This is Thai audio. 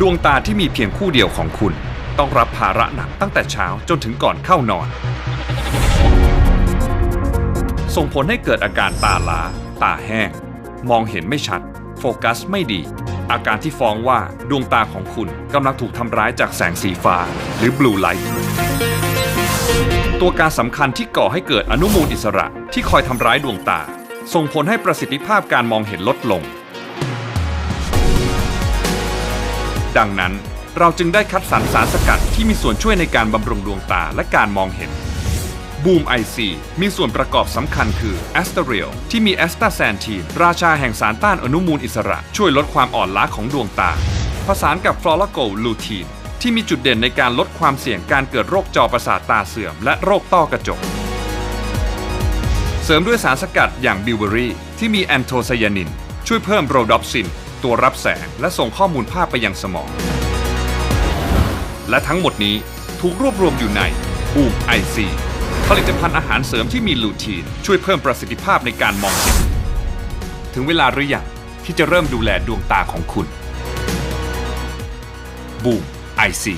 ดวงตาที่มีเพียงคู่เดียวของคุณ ต้องรับภาระหนักตั้งแต่เช้าจนถึงก่อนเข้านอน ส่งผลให้เกิดอาการตาล้า ตาแห้ง มองเห็นไม่ชัด โฟกัสไม่ดี อาการที่ฟ้องว่าดวงตาของคุณกำลังถูกทำร้ายจากแสงสีฟ้า หรือบลูไลท์ตัวการสำคัญที่ก่อให้เกิดอนุมูลอิสระที่คอยทำร้ายดวงตา ส่งผลให้ประสิทธิภาพการมองเห็นลดลง ดังนั้น เราจึงได้คัดสรรสารสกัดที่มีส่วนช่วยในการบำรุงดวงตาและการมองเห็นบูมไอซีมีส่วนประกอบสำคัญคือแอสเตอเรียลที่มีแอสตาแซนทีนราชาแห่งสารต้านอนุมูลอิสระ ช่วยลดความอ่อนล้าของดวงตา ผสานกับฟลอราโกลูทีนที่มีจุดเด่นในการลดความเสี่ยงการเกิดโรคจอประสาทตาเสื่อม และโรคต้อกระจก เสริมด้วยสารสกัดอย่างบิวเบอรี่ที่มีแอนโทไซยานิน ช่วยเพิ่มโรดอปซิน ตัวรับแสง และส่งข้อมูลภาพไปยังสมอง และทั้งหมดนี้ถูกรวบรวมอยู่ในบูมไอซีผลิตภัณฑ์อาหารเสริมที่มีลูทีน ช่วยเพิ่มประสิทธิภาพในการมองเห็นถึงเวลาหรือยังที่จะเริ่มดูแลดวงตาของคุณบูมไอซี